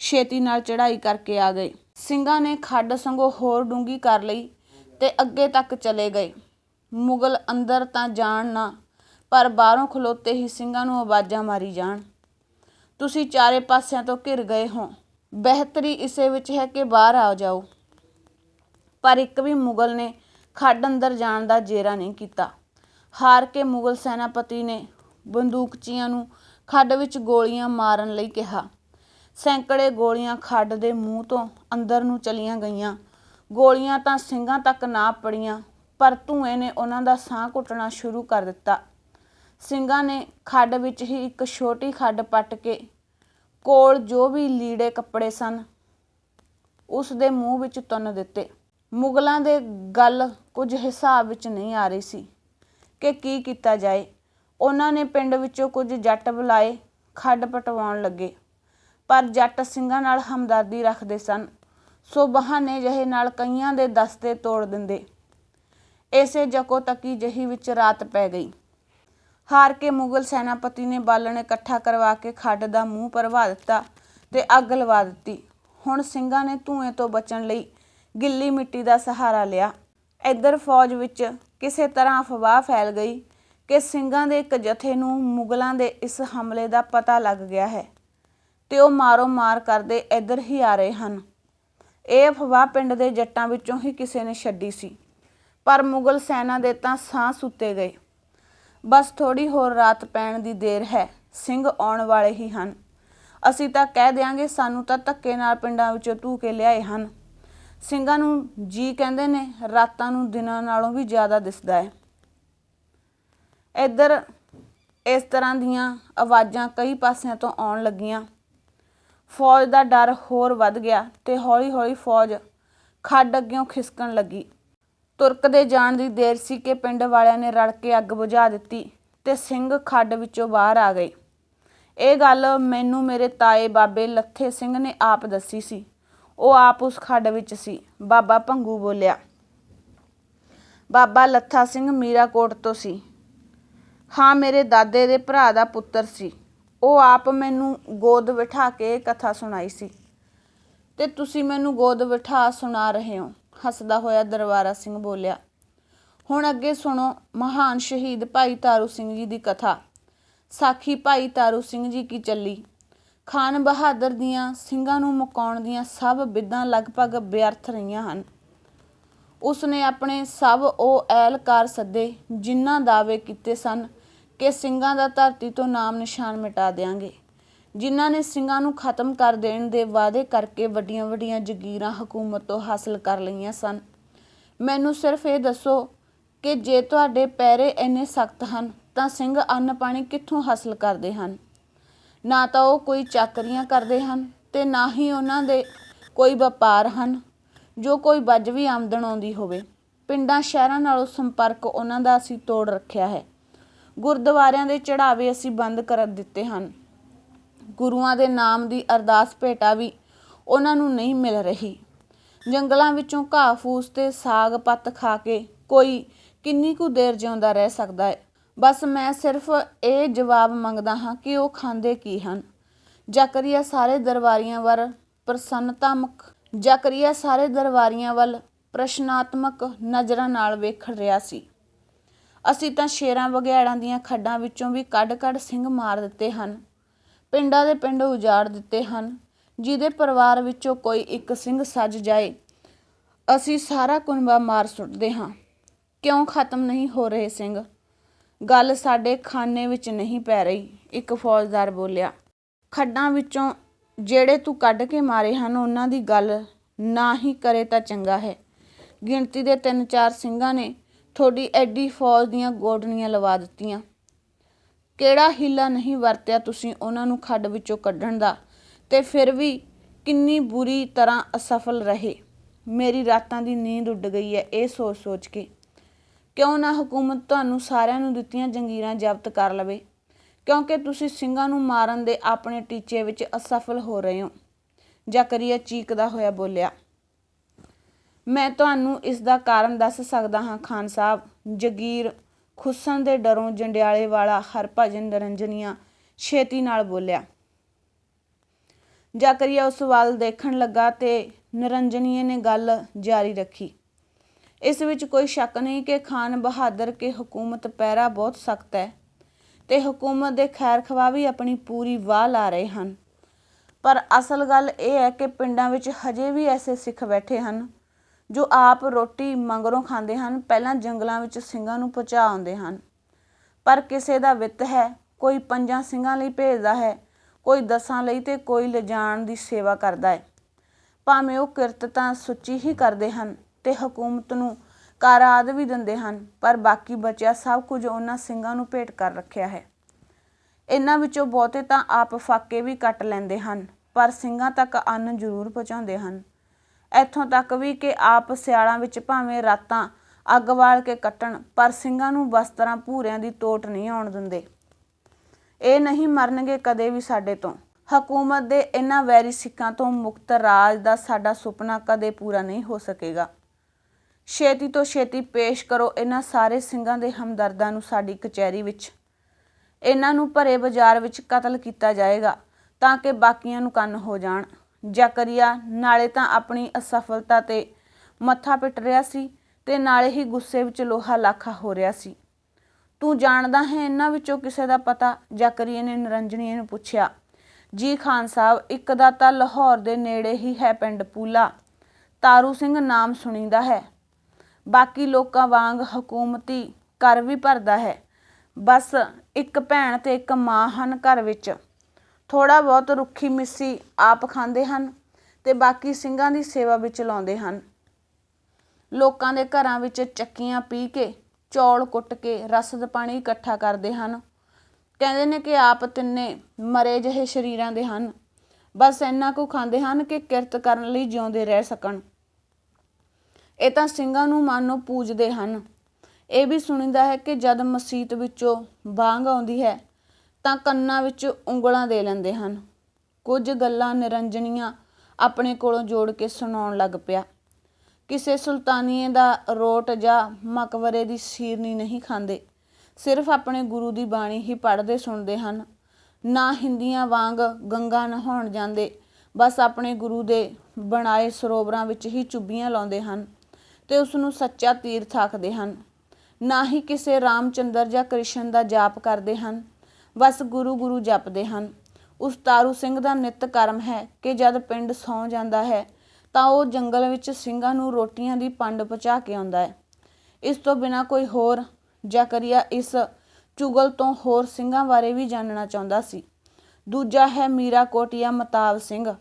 ਛੇਤੀ ਨਾਲ ਚੜ੍ਹਾਈ ਕਰਕੇ ਆ ਗਏ। ਸਿੰਘਾਂ ਨੇ ਖੱਡ ਸੰਗੋ ਹੋਰ ਡੂੰਗੀ ਕਰ ਲਈ ਤੇ ਅੱਗੇ ਤੱਕ ਚਲੇ ਗਏ। ਮੁਗਲ ਅੰਦਰ ਤਾਂ ਜਾਣ ਨਾ, ਪਰ ਬਾਹਰੋਂ ਖਲੋਤੇ ਹੀ ਸਿੰਘਾਂ ਨੂੰ ਆਵਾਜ਼ਾਂ ਮਾਰੀ ਜਾਣ। ਤੁਸੀਂ ਚਾਰੇ ਪਾਸਿਆਂ ਤੋਂ ਘਿਰ ਗਏ ਹੋ। ਬਿਹਤਰੀ ਇਸੇ ਵਿੱਚ ਹੈ ਕਿ ਬਾਹਰ ਆ ਜਾਓ। ਪਰ ਇੱਕ ਵੀ ਮੁਗਲ ਨੇ ਖੱਡ ਅੰਦਰ ਜਾਣ ਦਾ ਜੇਰਾ ਨਹੀਂ ਕੀਤਾ। ਹਾਰ ਕੇ ਮੁਗਲ ਸੈਨਾਪਤੀ ਨੇ ਬੰਦੂਕਚੀਆਂ ਨੂੰ ਖੱਡ ਵਿੱਚ ਗੋਲੀਆਂ ਮਾਰਨ ਲਈ ਕਿਹਾ। ਸੈਂਕੜੇ ਗੋਲੀਆਂ ਖੱਡ ਦੇ ਮੂੰਹ ਤੋਂ ਅੰਦਰ ਨੂੰ ਚਲੀਆਂ ਗਈਆਂ। ਗੋਲੀਆਂ ਤਾਂ ਸਿੰਘਾਂ ਤੱਕ ਨਾ ਪੜੀਆਂ ਪਰ ਧੂਏ ਨੇ ਉਹਨਾਂ ਦਾ ਸਾਹ ਘੁੱਟਣਾ ਸ਼ੁਰੂ ਕਰ ਦਿੱਤਾ। ਸਿੰਘਾਂ ਨੇ ਖੱਡ ਵਿੱਚ ਹੀ ਇੱਕ ਛੋਟੀ ਖੱਡ ਪੱਟ ਕੇ ਕੋਲ ਜੋ ਵੀ ਲੀੜੇ ਕੱਪੜੇ ਸਨ, ਉਸ ਦੇ ਮੂੰਹ ਵਿੱਚ ਤੁੰਨ ਦਿੱਤੇ। ਮੁਗਲਾਂ ਦੇ ਗੱਲ ਕੁਝ ਹਿਸਾਬ ਵਿੱਚ ਨਹੀਂ ਆ ਰਹੀ ਸੀ ਕਿ ਕੀ ਕੀਤਾ ਜਾਏ। ਉਹਨਾਂ ਨੇ ਪਿੰਡ ਵਿੱਚੋਂ ਕੁਝ ਜੱਟ ਬੁਲਾਏ, ਖੱਡ ਪਟਵਾਉਣ ਲੱਗੇ। ਪਰ ਜੱਟ ਸਿੰਘਾਂ ਨਾਲ ਹਮਦਰਦੀ ਰੱਖਦੇ ਸਨ। ਸੋ ਬਹਾਨੇ ਜਿਹੇ ਨਾਲ ਕਈਆਂ ਦੇ ਦਸਤੇ ਤੋੜ ਦਿੰਦੇ। ਇਸੇ ਜਕੋ ਤੱਕੀ ਜਹੀ ਵਿੱਚ ਰਾਤ ਪੈ ਗਈ। ਹਾਰ ਕੇ ਮੁਗਲ ਸੈਨਾਪਤੀ ਨੇ ਬਾਲਣ ਇਕੱਠਾ ਕਰਵਾ ਕੇ ਖੱਡ ਦਾ ਮੂੰਹ ਭਰਵਾ ਦਿੱਤਾ ਤੇ ਅੱਗ ਲਵਾ ਦਿੱਤੀ। ਹੁਣ ਸਿੰਘਾਂ ਨੇ ਧੂਏ ਤੋਂ ਬਚਣ ਲਈ ਗਿੱਲੀ ਮਿੱਟੀ ਦਾ ਸਹਾਰਾ ਲਿਆ। ਇੱਧਰ ਫੌਜ ਵਿੱਚ ਕਿਸੇ ਤਰ੍ਹਾਂ ਅਫਵਾਹ ਫੈਲ ਗਈ ਕਿ ਸਿੰਘਾਂ ਦੇ ਇੱਕ ਜਥੇ ਨੂੰ ਮੁਗਲਾਂ ਦੇ ਇਸ ਹਮਲੇ ਦਾ ਪਤਾ ਲੱਗ ਗਿਆ ਹੈ ਤੇ ਉਹ ਮਾਰੋ ਮਾਰ ਕਰਦੇ ਇੱਧਰ ਹੀ ਆ ਰਹੇ ਹਨ। ਇਹ ਅਫਵਾਹ ਪਿੰਡ ਦੇ ਜੱਟਾਂ ਵਿੱਚੋਂ ਹੀ ਕਿਸੇ ਨੇ ਛੱਡੀ ਸੀ, ਪਰ ਮੁਗਲ ਸੈਨਾ ਦੇ ਤਾਂ ਸਾਹ ਸੁੱਤੇ ਗਏ। ਬਸ ਥੋੜੀ ਹੋਰ ਰਾਤ ਪੈਣ ਦੀ ਦੇਰ ਹੈ, ਸਿੰਘ ਆਉਣ ਵਾਲੇ ਹੀ ਹਨ। ਅਸੀਂ ਤਾਂ ਕਹਿ ਦਿਆਂਗੇ, ਸਾਨੂੰ ਤਾਂ ਧੱਕੇ ਨਾਲ ਪਿੰਡਾਂ ਵਿੱਚੋਂ ਧੂ ਕੇ ਲਿਆਏ ਹਨ। ਸਿੰਘਾਂ ਨੂੰ ਜੀ ਕਹਿੰਦੇ ਨੇ, ਰਾਤਾਂ ਨੂੰ ਦਿਨਾਂ ਨਾਲੋਂ ਵੀ ਜ਼ਿਆਦਾ ਦਿਸਦਾ ਹੈ। ਇੱਧਰ ਇਸ ਤਰ੍ਹਾਂ ਦੀਆਂ ਆਵਾਜ਼ਾਂ ਕਈ ਪਾਸਿਆਂ ਤੋਂ ਆਉਣ ਲੱਗੀਆਂ। ਫੌਜ ਦਾ ਡਰ ਹੋਰ ਵੱਧ ਗਿਆ ਤੇ ਹੌਲੀ-ਹੌਲੀ ਫੌਜ ਖੱਡ ਅੱਗਿਓਂ ਖਿਸਕਣ ਲੱਗੀ। ਤੁਰਕਦੇ ਜਾਣ ਦੀ ਦੇਰ ਸੀ ਕਿ ਪਿੰਡ ਵਾਲਿਆਂ ਨੇ ਰਲ ਕੇ ਅੱਗ ਬੁਝਾ ਦਿੱਤੀ ਤੇ ਸਿੰਘ ਖੱਡ ਵਿੱਚੋਂ ਬਾਹਰ ਆ ਗਏ। ਇਹ ਗੱਲ ਮੈਨੂੰ ਮੇਰੇ ਤਾਏ ਬਾਬੇ ਲੱਥੇ ਸਿੰਘ ਨੇ ਆਪ ਦੱਸੀ ਸੀ। ਉਹ ਆਪ ਉਸ ਖੱਡ ਵਿੱਚ ਸੀ। ਬਾਬਾ ਭੰਗੂ ਬੋਲਿਆ, ਬਾਬਾ ਲੱਥਾ ਸਿੰਘ ਮੀਰਾਕੋਟ ਤੋਂ ਸੀ। ਹਾਂ, ਮੇਰੇ ਦਾਦੇ ਦੇ ਭਰਾ ਦਾ ਪੁੱਤਰ ਸੀ। ਉਹ ਆਪ ਮੈਨੂੰ ਗੋਦ ਬਿਠਾ ਕੇ ਕਥਾ ਸੁਣਾਈ ਸੀ। ਤੇ ਤੁਸੀਂ ਮੈਨੂੰ ਗੋਦ ਬਿਠਾ ਸੁਣਾ ਰਹੇ ਹੋ। ਹੱਸਦਾ ਹੋਇਆ ਦਰਬਾਰਾ ਸਿੰਘ ਬੋਲਿਆ, ਹੁਣ ਅੱਗੇ ਸੁਣੋ ਮਹਾਨ ਸ਼ਹੀਦ ਭਾਈ ਤਾਰੂ ਸਿੰਘ ਜੀ ਦੀ ਕਥਾ। ਸਾਖੀ ਭਾਈ ਤਾਰੂ ਸਿੰਘ ਜੀ ਕੀ ਚੱਲੀ? ਖਾਨ ਬਹਾਦਰ ਦੀਆਂ ਸਿੰਘਾਂ ਨੂੰ ਮੁਕਾਉਣ ਦੀਆਂ ਸਭ ਵਿਧਾਂ ਲਗਭਗ ਵਿਅਰਥ ਰਹੀਆਂ ਹਨ। ਉਸਨੇ ਆਪਣੇ ਸਭ ਉਹ ਐਲਕਾਰ ਸੱਦੇ, ਜਿਨ੍ਹਾਂ ਦਾਅਵੇ ਕੀਤੇ ਸਨ ਕਿ ਸਿੰਘਾਂ ਦਾ ਧਰਤੀ ਤੋਂ ਨਾਮ ਨਿਸ਼ਾਨ ਮਿਟਾ ਦੇਾਂਗੇ ਜਿਨ੍ਹਾਂ ਨੇ ਸਿੰਘਾਂ ਨੂੰ ਖਤਮ ਕਰ ਦੇਣ ਦੇ ਵਾਅਦੇ ਕਰਕੇ ਵੱਡੀਆਂ-ਵੱਡੀਆਂ ਜ਼ਗੀਰਾਂ ਹਕੂਮਤ ਤੋਂ ਹਾਸਲ ਕਰ ਲਈਆਂ ਸਨ। ਮੈਨੂੰ ਸਿਰਫ ਇਹ ਦੱਸੋ ਕਿ ਜੇ ਤੁਹਾਡੇ ਪੈਰੇ ਇੰਨੇ ਸਖਤ ਹਨ, ਤਾਂ ਸਿੰਘ ਅੰਨ ਪਾਣੀ ਕਿੱਥੋਂ ਹਾਸਲ ਕਰਦੇ ਹਨ? ਨਾ ਤਾਂ ਉਹ ਕੋਈ ਚਾਕਰੀਆਂ ਕਰਦੇ ਹਨ ਤੇ ਨਾ ਹੀ ਉਹਨਾਂ ਦੇ ਕੋਈ ਵਪਾਰ ਹਨ, ਜੋ ਕੋਈ ਵੱਜ ਵੀ ਆਮਦਨ ਆਉਂਦੀ ਹੋਵੇ। ਪਿੰਡਾਂ ਸ਼ਹਿਰਾਂ ਨਾਲੋਂ ਸੰਪਰਕ ਉਹਨਾਂ ਦਾ ਅਸੀਂ ਤੋੜ ਰੱਖਿਆ ਹੈ। ਗੁਰਦੁਆਰਿਆਂ ਦੇ ਚੜਾਵੇ ਅਸੀਂ ਬੰਦ ਕਰ ਦਿੱਤੇ ਹਨ। ਗੁਰੂਆਂ ਦੇ ਨਾਮ ਦੀ ਅਰਦਾਸ ਭੇਟਾ ਵੀ ਉਹਨਾਂ ਨੂੰ ਨਹੀਂ ਮਿਲ ਰਹੀ। ਜੰਗਲਾਂ ਵਿੱਚੋਂ ਘਾਹ ਫੂਸ ਤੇ ਸਾਗ ਪੱਤ ਖਾ ਕੇ ਕੋਈ ਕਿੰਨੀ ਕੁ ਦੇਰ ਜਿਉਂਦਾ ਰਹਿ ਸਕਦਾ ਹੈ? ਬਸ ਮੈਂ ਸਿਰਫ ਇਹ ਜਵਾਬ ਮੰਗਦਾ ਹਾਂ ਕਿ ਉਹ ਖਾਂਦੇ ਕੀ ਹਨ? ਜ਼ਕਰੀਆ ਸਾਰੇ ਦਰਬਾਰੀਆਂ ਵੱਲ ਪ੍ਰਸੰਨਤਾਮਕ ਜ਼ਕਰੀਆ ਸਾਰੇ ਦਰਬਾਰੀਆਂ ਵੱਲ ਪ੍ਰਸ਼ਨਾਤਮਕ ਨਜ਼ਰਾਂ ਨਾਲ ਵੇਖ ਰਿਹਾ ਸੀ। ਅਸੀਂ ਤਾਂ ਸ਼ੇਰਾਂ ਵਗੈੜਾਂ ਦੀਆਂ ਖੱਡਾਂ ਵਿੱਚੋਂ ਵੀ ਕੱਢ-ਕੱਢ ਸਿੰਘ ਮਾਰ ਦਿੱਤੇ ਹਨ। ਪਿੰਡਾਂ ਦੇ ਪਿੰਡ ਉਜਾੜ ਦਿੱਤੇ ਹਨ, ਜਿਹਦੇ ਪਰਿਵਾਰ ਵਿੱਚੋਂ ਕੋਈ ਇੱਕ ਸਿੰਘ ਸੱਜ ਜਾਏ। ਅਸੀਂ ਸਾਰਾ ਕੁਨਬਾ ਮਾਰ ਸੁੱਟਦੇ ਹਾਂ। ਕਿਉਂ ਖਤਮ ਨਹੀਂ ਹੋ ਰਹੇ ਸਿੰਘ? ਗੱਲ ਸਾਡੇ ਖਾਨੇ ਵਿੱਚ ਨਹੀਂ ਪੈ ਰਹੀ, ਇੱਕ ਫੌਜਦਾਰ ਬੋਲਿਆ। ਖੱਡਾਂ ਵਿੱਚੋਂ ਜਿਹੜੇ ਤੂੰ ਕੱਢ ਕੇ ਮਾਰੇ ਹਨ, ਉਹਨਾਂ ਦੀ ਗੱਲ ਨਾ ਹੀ ਕਰੇ ਤਾਂ ਚੰਗਾ ਹੈ। ਗਿਣਤੀ ਦੇ ਤਿੰਨ ਚਾਰ ਸਿੰਘਾਂ ਨੇ ਤੁਹਾਡੀ ਐਡੀ ਫੌਜ ਦੀਆਂ ਗੋਡਣੀਆਂ ਲਵਾ ਦਿੱਤੀਆਂ। ਕਿਹੜਾ ਹੀਲਾ ਨਹੀਂ ਵਰਤਿਆ ਤੁਸੀਂ ਉਹਨਾਂ ਨੂੰ ਖੱਡ ਵਿੱਚੋਂ ਕੱਢਣ ਦਾ? ਤੇ ਫਿਰ ਵੀ ਕਿੰਨੀ ਬੁਰੀ ਤਰ੍ਹਾਂ ਅਸਫਲ ਰਹੇ? ਮੇਰੀ ਰਾਤਾਂ ਦੀ ਨੀਂਦ ਉੱਡ ਗਈ ਹੈ, ਇਹ ਸੋਚ ਸੋਚ ਕੇ। ਕਿਉਂ ਨਾ ਹਕੂਮਤ ਤੁਹਾਨੂੰ ਸਾਰਿਆਂ ਨੂੰ ਦਿੱਤੀਆਂ ਜੰਗੀਰਾਂ ਜ਼ਬਤ ਕਰ ਲਵੇ? ਕਿਉਂਕਿ ਤੁਸੀਂ ਸਿੰਘਾਂ ਨੂੰ ਮਾਰਨ ਦੇ ਆਪਣੇ ਟੀਚੇ ਵਿੱਚ ਅਸਫਲ ਹੋ ਰਹੇ ਹੋ। ਜ਼ਕਰੀਆ ਚੀਕਦਾ ਹੋਇਆ ਬੋਲਿਆ। ਮੈਂ ਤੁਹਾਨੂੰ ਇਸ ਦਾ ਕਾਰਨ ਦੱਸ ਸਕਦਾ ਹਾਂ, ਖਾਨ ਸਾਹਿਬ। ਜਗੀਰ ਖੁੱਸਣ ਦੇ ਡਰੋਂ ਜੰਡਿਆਲੇ ਵਾਲਾ ਹਰਭਜਨ ਨਿਰੰਜਨੀਆਂ ਛੇਤੀ ਨਾਲ ਬੋਲਿਆ। ਜ਼ਕਰੀਆ ਉਸ ਵੱਲ ਦੇਖਣ ਲੱਗਾ ਤੇ ਨਿਰੰਜਨੀਏ ਨੇ ਗੱਲ ਜਾਰੀ ਰੱਖੀ। ਇਸ ਵਿੱਚ ਕੋਈ ਸ਼ੱਕ ਨਹੀਂ ਕਿ ਖਾਨ ਬਹਾਦਰ ਕੇ ਹਕੂਮਤ ਪਹਿਰਾ ਬਹੁਤ ਸਖਤ ਹੈ ਤੇ ਹਕੂਮਤ ਦੇ ਖੈਰ ਖਵਾ ਵੀ ਆਪਣੀ ਪੂਰੀ ਵਾਹ ਲਾ ਰਹੇ ਹਨ। ਪਰ ਅਸਲ ਗੱਲ ਇਹ ਹੈ ਕਿ ਪਿੰਡਾਂ ਵਿੱਚ ਹਜੇ ਵੀ ਐਸੇ ਸਿੱਖ ਬੈਠੇ ਹਨ ਜੋ ਆਪ ਰੋਟੀ ਮੰਗਰੋਂ ਖਾਂਦੇ ਹਨ, ਪਹਿਲਾਂ ਜੰਗਲਾਂ ਵਿੱਚ ਸਿੰਘਾਂ ਨੂੰ ਪਹੁੰਚਾ ਆਉਂਦੇ ਹਨ। ਪਰ ਕਿਸੇ ਦਾ ਵਿੱਤ ਹੈ, ਕੋਈ ਪੰਜਾਂ ਸਿੰਘਾਂ ਲਈ ਭੇਜਦਾ ਹੈ, ਕੋਈ ਦਸਾਂ ਲਈ ਤੇ ਕੋਈ ਲਿਜਾਣ ਦੀ ਸੇਵਾ ਕਰਦਾ ਹੈ। ਭਾਵੇਂ ਉਹ ਕਿਰਤ ਤਾਂ ਸੁੱਚੀ ਹੀ ਕਰਦੇ ਹਨ ਤੇ ਹਕੂਮਤ ਨੂੰ ਕਾਰਾਦ ਵੀ ਦਿੰਦੇ ਹਨ, ਪਰ ਬਾਕੀ ਬਚਿਆ ਸਭ ਕੁਝ ਉਹਨਾਂ ਸਿੰਘਾਂ ਨੂੰ ਭੇਟ ਕਰ ਰੱਖਿਆ ਹੈ। ਇਹਨਾਂ ਵਿੱਚੋਂ ਬਹੁਤੇ ਤਾਂ ਆਪ ਫਾਕੇ ਵੀ ਕੱਟ ਲੈਂਦੇ ਹਨ, ਪਰ ਸਿੰਘਾਂ ਤੱਕ ਅੰਨ ਜ਼ਰੂਰ ਪਹੁੰਚਾਉਂਦੇ ਹਨ। ਇੱਥੋਂ ਤੱਕ ਵੀ ਕਿ ਆਪ ਸਿਆਲਾਂ ਵਿੱਚ ਭਾਵੇਂ ਰਾਤਾਂ ਅੱਗ ਬਾਲ ਕੇ ਕੱਟਣ, ਪਰ ਸਿੰਘਾਂ ਨੂੰ ਵਸਤਰਾਂ ਭੂਰਿਆਂ ਦੀ ਤੋਟ ਨਹੀਂ ਆਉਣ ਦਿੰਦੇ। ਇਹ ਨਹੀਂ ਮਰਨਗੇ ਕਦੇ ਵੀ ਸਾਡੇ ਤੋਂ। ਹਕੂਮਤ ਦੇ ਇਹਨਾਂ ਵੈਰੀ ਸਿੱਖਾਂ ਤੋਂ ਮੁਕਤ ਰਾਜ ਦਾ ਸਾਡਾ ਸੁਪਨਾ ਕਦੇ ਪੂਰਾ ਨਹੀਂ ਹੋ ਸਕੇਗਾ। ਛੇਤੀ ਤੋਂ ਛੇਤੀ ਪੇਸ਼ ਕਰੋ ਇਹਨਾਂ ਸਾਰੇ ਸਿੰਘਾਂ ਦੇ ਹਮਦਰਦਾਂ ਨੂੰ ਸਾਡੀ ਕਚਹਿਰੀ ਵਿੱਚ। ਇਹਨਾਂ ਨੂੰ ਭਰੇ ਬਾਜ਼ਾਰ ਵਿੱਚ ਕਤਲ ਕੀਤਾ ਜਾਏਗਾ ਤਾਂ ਕਿ ਬਾਕੀਆਂ ਨੂੰ ਕੰਨ ਹੋ ਜਾਣ। ਜ਼ਕਰੀਆ ਨਾਲੇ ਤਾਂ ਆਪਣੀ ਅਸਫਲਤਾ ਤੇ ਮੱਥਾ ਪਿੱਟ ਰਿਹਾ ਸੀ ਤੇ ਨਾਲੇ ਹੀ ਗੁੱਸੇ ਵਿੱਚ ਲੋਹਾ ਲਾਖਾ ਹੋ ਰਿਹਾ ਸੀ। ਤੂੰ ਜਾਣਦਾ ਹੈ ਇਹਨਾਂ ਵਿੱਚੋਂ ਕਿਸੇ ਦਾ ਪਤਾ? ਜ਼ਕਰੀਆ ਨੇ ਨਿਰੰਜਨੀ ਨੂੰ ਪੁੱਛਿਆ। ਜੀ ਖਾਨ ਸਾਹਿਬ, ਇੱਕ ਦਾ ਤਾਂ ਲਾਹੌਰ ਦੇ ਨੇੜੇ ਹੀ ਹੈ ਪਿੰਡ ਪੂਲਾ। ਤਾਰੂ ਸਿੰਘ ਨਾਮ ਸੁਣੀਦਾ ਹੈ। ਬਾਕੀ ਲੋਕਾਂ ਵਾਂਗ ਹਕੂਮਤੀ ਕਰ ਵੀ ਭਰਦਾ ਹੈ। ਬਸ ਇੱਕ ਭੈਣ ਤੇ ਇੱਕ ਮਾਂ ਹਨ ਘਰ ਵਿੱਚ। ਥੋੜ੍ਹਾ ਬਹੁਤ ਰੁੱਖੀ ਮਿੱਸੀ ਆਪ ਖਾਂਦੇ ਹਨ ਅਤੇ ਬਾਕੀ ਸਿੰਘਾਂ ਦੀ ਸੇਵਾ ਵਿੱਚ ਲਾਉਂਦੇ ਹਨ। ਲੋਕਾਂ ਦੇ ਘਰਾਂ ਵਿੱਚ ਚੱਕੀਆਂ ਪੀ ਕੇ, ਚੌਲ ਕੁੱਟ ਕੇ, ਰਸਦ ਪਾਣੀ ਇਕੱਠਾ ਕਰਦੇ ਹਨ। ਕਹਿੰਦੇ ਨੇ ਕਿ ਆਪ ਤਿੰਨੇ ਮਰੇ ਜਿਹੇ ਸ਼ਰੀਰਾਂ ਦੇ ਹਨ। ਬਸ ਇੰਨਾ ਕੁ ਖਾਂਦੇ ਹਨ ਕਿ ਕਿਰਤ ਕਰਨ ਲਈ ਜਿਉਂਦੇ ਰਹਿ ਸਕਣ। ਇਹ ਤਾਂ ਸਿੰਘਾਂ ਨੂੰ ਮਾਨੋ ਪੂਜਦੇ ਹਨ। ਇਹ ਵੀ ਸੁਣੀਦਾ ਹੈ ਕਿ ਜਦ ਮਸੀਤ ਵਿੱਚੋਂ ਬਾਂਗ ਆਉਂਦੀ ਹੈ ਤਾਂ ਕੰਨਾਂ ਵਿੱਚ ਉਂਗਲਾਂ ਦੇ ਲੈਂਦੇ ਹਨ। ਕੁਝ ਗੱਲਾਂ ਨਿਰੰਜਨੀਆਂ ਆਪਣੇ ਕੋਲੋਂ ਜੋੜ ਕੇ ਸੁਣਾਉਣ ਲੱਗ ਪਿਆ। ਕਿਸੇ ਸੁਲਤਾਨੀਏ ਦਾ ਰੋਟ ਜਾਂ ਮਕਬਰੇ ਦੀ ਸੀਰਨੀ ਨਹੀਂ ਖਾਂਦੇ। ਸਿਰਫ ਆਪਣੇ ਗੁਰੂ ਦੀ ਬਾਣੀ ਹੀ ਪੜ੍ਹਦੇ ਸੁਣਦੇ ਹਨ। ਨਾ ਹਿੰਦੀਆਂ ਵਾਂਗ ਗੰਗਾ ਨਹਾਉਣ ਜਾਂਦੇ। ਬਸ ਆਪਣੇ ਗੁਰੂ ਦੇ ਬਣਾਏ ਸਰੋਵਰਾਂ ਵਿੱਚ ਹੀ ਚੁੱਭੀਆਂ ਲਾਉਂਦੇ ਹਨ ਤੇ ਉਸ ਨੂੰ ਸੱਚਾ ਤੀਰਥ ਆਖਦੇ ਹਨ। ਨਾ ਹੀ ਕਿਸੇ ਰਾਮਚੰਦਰ ਜਾਂ ਕ੍ਰਿਸ਼ਨ ਦਾ ਜਾਪ ਕਰਦੇ ਹਨ। ਬਸ ਗੁਰੂ ਗੁਰੂ ਜਪਦੇ ਹਨ। ਉਸ ਤਾਰੂ ਸਿੰਘ ਦਾ ਨਿਤ ਕਰਮ ਹੈ ਕਿ ਜਦ ਪਿੰਡ ਸੌ ਜਾਂਦਾ ਹੈ, ਤਾਂ ਉਹ ਜੰਗਲ ਵਿੱਚ ਸਿੰਘਾਂ ਨੂੰ ਰੋਟੀਆਂ ਦੀ ਪੰਡ ਪਹੁੰਚਾ ਕੇ ਆਉਂਦਾ ਹੈ। ਇਸ ਤੋਂ ਬਿਨਾ ਕੋਈ ਹੋਰ ਜ਼ਕਰੀਆ ਇਸ ਚੁਗਲ ਤੋਂ ਹੋਰ ਸਿੰਘਾਂ ਬਾਰੇ ਵੀ ਜਾਣਨਾ ਚਾਹੁੰਦਾ ਸੀ। ਦੂਜਾ ਹੈ ਮੀਰਾ ਕੋਟੀਆ ਮਤਾਬ ਸਿੰਘ।